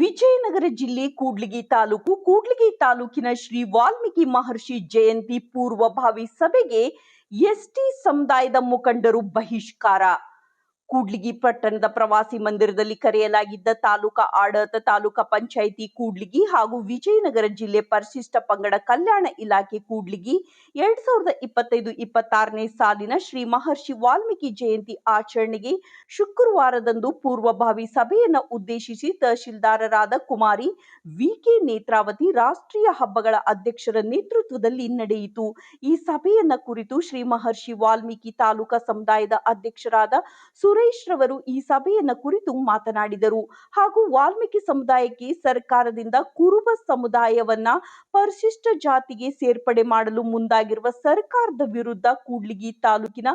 ವಿಜಯನಗರ ಜಿಲ್ಲೆ ಕೂಡ್ಲಿಗಿ ತಾಲೂಕು, ಕೂಡ್ಲಿಗಿ ತಾಲೂಕಿನ ಶ್ರೀ ವಾಲ್ಮೀಕಿ ಮಹರ್ಷಿ ಜಯಂತಿ ಪೂರ್ವಭಾವಿ ಸಭೆಗೆ ಎಸ್ಟಿ ಸಮುದಾಯದ ಮುಖಂಡರು ಬಹಿಷ್ಕಾರ. ಕೂಡ್ಲಿಗಿ ಪಟ್ಟಣದ ಪ್ರವಾಸಿ ಮಂದಿರದಲ್ಲಿ ಕರೆಯಲಾಗಿದ್ದ ತಾಲೂಕಾ ಆಡಳಿತ, ತಾಲೂಕಾ ಪಂಚಾಯಿತಿ ಕೂಡ್ಲಿಗಿ ಹಾಗೂ ವಿಜಯನಗರ ಜಿಲ್ಲೆ ಪರಿಶಿಷ್ಟ ಪಂಗಡ ಕಲ್ಯಾಣ ಇಲಾಖೆ ಕೂಡ್ಲಿಗಿ ಎರಡ್ ಸಾವಿರದ ಇಪ್ಪತ್ತೈದು, ಇಪ್ಪತ್ತಾರನೇ ಸಾಲಿನ ಶ್ರೀ ಮಹರ್ಷಿ ವಾಲ್ಮೀಕಿ ಜಯಂತಿ ಆಚರಣೆಗೆ ಶುಕ್ರವಾರದಂದು ಪೂರ್ವಭಾವಿ ಸಭೆಯನ್ನು ಉದ್ದೇಶಿಸಿ ತಹಶೀಲ್ದಾರರಾದ ಕುಮಾರಿ ವಿಕೆ ನೇತ್ರಾವತಿ ರಾಷ್ಟ್ರೀಯ ಹಬ್ಬಗಳ ಅಧ್ಯಕ್ಷರ ನೇತೃತ್ವದಲ್ಲಿ ನಡೆಯಿತು. ಈ ಸಭೆಯನ್ನ ಕುರಿತು ಶ್ರೀ ಮಹರ್ಷಿ ವಾಲ್ಮೀಕಿ ತಾಲೂಕಾ ಸಮುದಾಯದ ಅಧ್ಯಕ್ಷರಾದ ಸುರೇಶ್ ಈ ಸಭೆಯನ್ನ ಕುರಿತು ಮಾತನಾಡಿದರು. ಹಾಗೂ ವಾಲ್ಮೀಕಿ ಸಮುದಾಯಕ್ಕೆ ಸರ್ಕಾರದಿಂದ ಕುರುಬ ಸಮುದಾಯವನ್ನ ಪರಿಶಿಷ್ಟ ಜಾತಿಗೆ ಸೇರ್ಪಡೆ ಮಾಡಲು ಮುಂದಾಗಿರುವ ಸರ್ಕಾರದ ವಿರುದ್ಧ ಕೂಡ್ಲಿಗಿ ತಾಲೂಕಿನ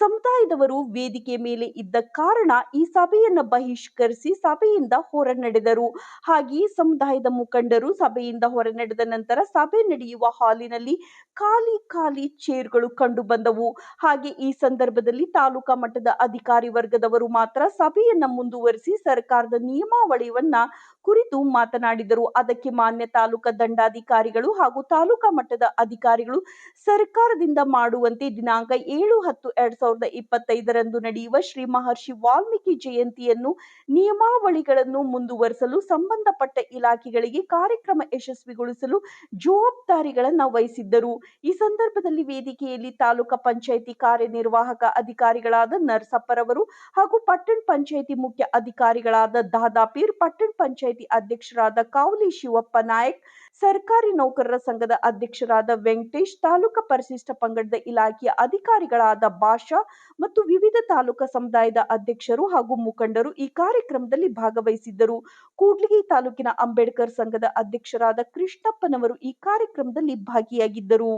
ಸಮುದಾಯದವರು ವೇದಿಕೆ ಮೇಲೆ ಇದ್ದ ಕಾರಣ ಈ ಸಭೆಯನ್ನ ಬಹಿಷ್ಕರಿಸಿ ಸಭೆಯಿಂದ ಹೊರ ನಡೆದರು ಹಾಗೆಯೇ ಸಮುದಾಯದ ಮುಖಂಡರು ಸಭೆಯಿಂದ ಹೊರ ನಡೆದ ನಂತರ ಸಭೆ ನಡೆಯುವ ಹಾಲಿನಲ್ಲಿ ಖಾಲಿ ಖಾಲಿ ಚೇರ್ಗಳು ಕಂಡು ಬಂದವು ಹಾಗೆ ಈ ಸಂದರ್ಭದಲ್ಲಿ ತಾಲೂಕಾ ಮಟ್ಟದ ಅಧಿಕಾರಿ ವರ್ಗದವರು ಮಾತ್ರ ಸಭೆಯನ್ನ ಮುಂದುವರಿಸಿ ಸರ್ಕಾರದ ನಿಯಮಾವಳಿಯನ್ನ ಕುರಿತು ಮಾತನಾಡಿದರು. ಅದಕ್ಕೆ ಮಾನ್ಯ ತಾಲೂಕಾ ದಂಡಾಧಿಕಾರಿಗಳು ಹಾಗೂ ತಾಲೂಕಾ ಮಟ್ಟದ ಅಧಿಕಾರಿಗಳು ಸರ್ಕಾರದಿಂದ ಮಾಡುವಂತೆ ದಿನಾಂಕ ಏಳು ಹತ್ತು ಎರಡ್ ಸಾವಿರದ ಇಪ್ಪತ್ತೈದರಂದು ನಡೆಯುವ ಶ್ರೀ ಮಹರ್ಷಿ ವಾಲ್ಮೀಕಿ ಜಯಂತಿಯನ್ನು ನಿಯಮಾವಳಿಗಳನ್ನು ಮುಂದುವರಿಸಲು ಸಂಬಂಧಪಟ್ಟ ಇಲಾಖೆಗಳಿಗೆ ಕಾರ್ಯಕ್ರಮ ಯಶಸ್ವಿಗೊಳಿಸಲು ಜವಾಬ್ದಾರಿಗಳನ್ನು ವಹಿಸಿದ್ದರು. ಈ ಸಂದರ್ಭದಲ್ಲಿ ವೇದಿಕೆಯಲ್ಲಿ ತಾಲೂಕಾ ಪಂಚಾಯಿತಿ ಕಾರ್ಯನಿರ್ವಾಹಕ ಅಧಿಕಾರಿಗಳಾದ ನರಸಪ್ಪರವರು ಹಾಗೂ ಪಟ್ಟಣ ಪಂಚಾಯಿತಿ ಮುಖ್ಯ ಅಧಿಕಾರಿಗಳಾದ ದಾದಾಪೀರ್, ಪಟ್ಟಣ ಪಂಚಾಯಿತಿ ಅಧ್ಯಕ್ಷರಾದ ಕಾವಲಿ ಶಿವಪ್ಪ ನಾಯಕ್, ಸರ್ಕಾರಿ ನೌಕರರ ಸಂಘದ ಅಧ್ಯಕ್ಷರಾದ ವೆಂಕಟೇಶ್, ತಾಲೂಕಾ ಪರಿಶಿಷ್ಟ ಪಂಗಡದ ಇಲಾಖೆಯ ಅಧಿಕಾರಿಗಳಾದ ಭಾಷಾ ಮತ್ತು ವಿವಿಧ ತಾಲೂಕಾ ಸಮುದಾಯದ ಅಧ್ಯಕ್ಷರು ಹಾಗೂ ಮುಖಂಡರು ಈ ಕಾರ್ಯಕ್ರಮದಲ್ಲಿ ಭಾಗವಹಿಸಿದ್ದರು. ಕೂಡ್ಲಿಗಿ ತಾಲೂಕಿನ ಅಂಬೇಡ್ಕರ್ ಸಂಘದ ಅಧ್ಯಕ್ಷರಾದ ಕೃಷ್ಣಪ್ಪನವರು ಈ ಕಾರ್ಯಕ್ರಮದಲ್ಲಿ ಭಾಗಿಯಾಗಿದ್ದರು.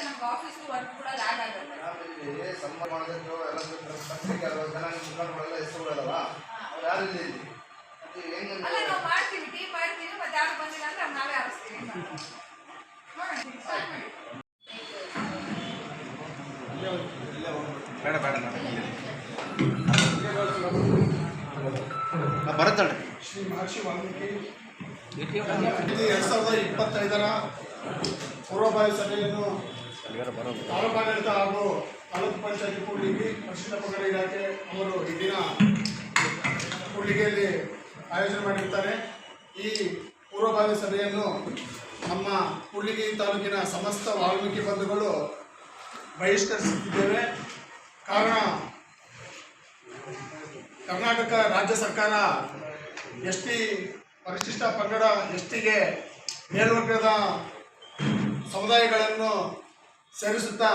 ಮತ್ತೆ ನಮ್ಗೆ ಆಫೀಸ್ ವರ್ಕ್ ಕೂಡ ಲ್ಯಾಗ್ ಆಗುತ್ತೆ. ಇಲ್ಲಿ ಸಂಬಳ ಮಾಡೋದಕ್ಕೆ ಎಲ್ಲ ಪತ್ರಿಕೆ ಅಲ್ವಾ ಜನ ಮುಖಂಡಗಳೆಲ್ಲ ಹೆಸರುಗಳಲ್ಲ ಅವ್ರು ಯಾರು ಇಲ್ಲಿ ಇಲ್ಲಿ? ಮತ್ತೆ ಹೆಂಗ್ ಅಲ್ಲ ನಾವು ಮಾಡ್ತೀವಿ ಟೀ ಮಾಡ್ತೀವಿ ಮತ್ತೆ ಯಾರು ಬಂದಿಲ್ಲ ಅಂದ್ರೆ ಅವ್ರು ನಾವೇ ಬೇಡ ಬೇಡ ಶ್ರೀ ಮಹರ್ಷಿ ವಾಲ್ಮೀಕಿ. ಎರಡು ಸಾವಿರದ ಇಪ್ಪತ್ತೈದರ ಪೂರ್ವಭಾವಿ ಸಭೆಯನ್ನು ತಾಲೂಕಾಡಳಿತ ಹಾಗೂ ತಾಲೂಕು ಪಂಚಾಯತಿ ಕೂಡ್ಲಿಗಿ ಪರಿಶಿಷ್ಟ ಪಂಗಡ ಇಲಾಖೆ ಅವರು ಈ ದಿನ ಕೂಡ್ಲಿಗಿಯಲ್ಲಿ ಆಯೋಜನೆ ಮಾಡಿರ್ತಾರೆ. ಈ ಪೂರ್ವಭಾವಿ ಸಭೆಯನ್ನು ನಮ್ಮ ಕೂಡ್ಲಿಗಿ ತಾಲೂಕಿನ ಸಮಸ್ತ ವಾಲ್ಮೀಕಿ ಬಂಧುಗಳು ಬಹಿಷ್ಕರಿಸುತ್ತಿದ್ದೇವೆ. ಕಾರಣ, ಕರ್ನಾಟಕ ರಾಜ್ಯ ಸರ್ಕಾರ ಎಸ್ ಟಿ ಪರಿಶಿಷ್ಟ ಪಂಗಡ ಎಸ್ ಟಿಗೆ ಮೇಲ್ವರ್ಗದ ಸಮುದಾಯಗಳನ್ನು ಸೇರಿಸುತ್ತಾ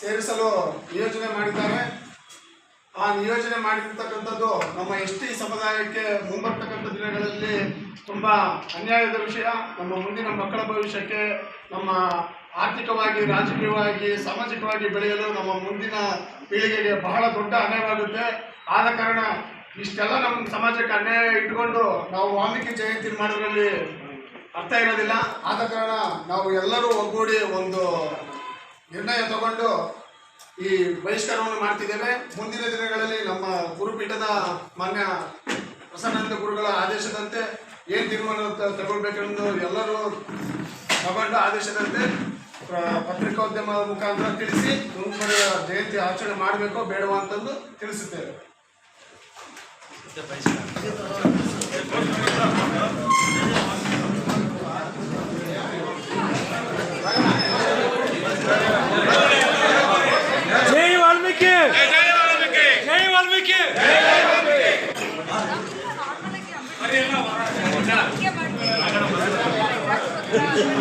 ಸೇರಿಸಲು ನಿಯೋಜನೆ ಮಾಡಿದ್ದಾರೆ. ಆ ನಿಯೋಜನೆ ಮಾಡಿರ್ತಕ್ಕಂಥದ್ದು ನಮ್ಮ ಎಸ್ ಟಿ ಸಮುದಾಯಕ್ಕೆ ಮುಂಬರ್ತಕ್ಕಂಥ ದಿನಗಳಲ್ಲಿ ತುಂಬ ಅನ್ಯಾಯದ ವಿಷಯ. ನಮ್ಮ ಮುಂದಿನ ಮಕ್ಕಳ ಭವಿಷ್ಯಕ್ಕೆ ನಮ್ಮ ಆರ್ಥಿಕವಾಗಿ, ರಾಜಕೀಯವಾಗಿ, ಸಾಮಾಜಿಕವಾಗಿ ಬೆಳೆಯಲು ನಮ್ಮ ಮುಂದಿನ ಪೀಳಿಗೆಗೆ ಬಹಳ ದೊಡ್ಡ ಅನ್ಯಾಯವಾಗುತ್ತೆ. ಆದ ಕಾರಣ ಇಷ್ಟೆಲ್ಲ ನಮ್ಮ ಸಮಾಜಕ್ಕೆ ಅನ್ಯಾಯ ಇಟ್ಕೊಂಡು ನಾವು ವಾಲ್ಮೀಕಿ ಜಯಂತಿ ಮಾಡೋದ್ರಲ್ಲಿ ಅರ್ಥ ಇರೋದಿಲ್ಲ? ಆದ ಕಾರಣ ನಾವು ಎಲ್ಲರೂ ಒಗ್ಗೂಡಿ ಒಂದು ನಿರ್ಣಯ ತಗೊಂಡು ಈ ಬಹಿಷ್ಕಾರವನ್ನು ಮಾಡ್ತಿದ್ದೇವೆ. ಮುಂದಿನ ದಿನಗಳಲ್ಲಿ ನಮ್ಮ ಗುರುಪೀಠದ ಮಾನ್ಯ ಪ್ರಸನ್ನಾನಂದ ಗುರುಗಳ ಆದೇಶದಂತೆ ಏನು ತೀರ್ಮಾನ ತಗೊಳ್ಬೇಕೆಂದು ಎಲ್ಲರೂ ತಗೊಂಡು ಆದೇಶದಂತೆ ಪತ್ರಿಕೋದ್ಯಮದ ಮುಖಾಂತರ ತಿಳಿಸಿ ಮುಂಬರುವ ಜಯಂತಿ ಆಚರಣೆ ಮಾಡಬೇಕೋ ಬೇಡವೋ ಅಂತಂದು ತಿಳಿಸುತ್ತೇವೆ. ಜೈ Gracias.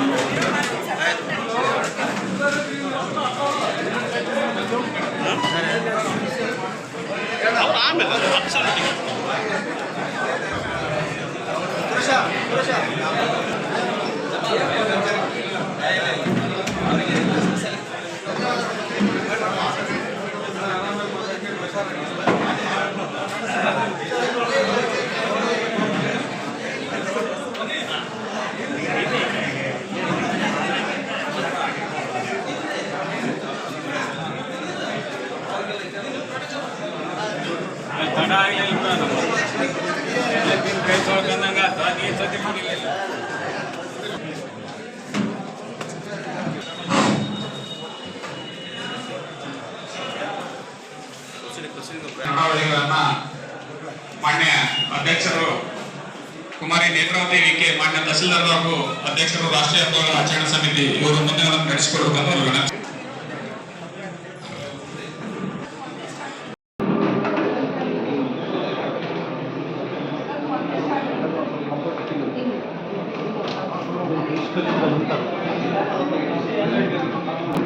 ನಮ್ಮ ಮಾನ್ಯ ಅಧ್ಯಕ್ಷರು ಕುಮಾರಿ ನೇತ್ರಾವತಿ ವಿಕೆ ಮಾನ್ಯ ತಹಸೀಲ್ದಾರ್ವರೆಗೂ ಅಧ್ಯಕ್ಷರು ರಾಷ್ಟ್ರೀಯ ಹಬ್ಬಗಳ ಆಚರಣಾ ಸಮಿತಿ ಇವರು ಮುಂದೆ ನಡೆಸಿಕೊಡ್ಬೇಕಂತ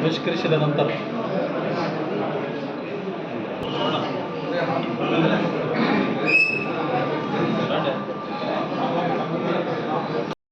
ನಿಷ್ಕರಿಸಿದ ನಂತರ.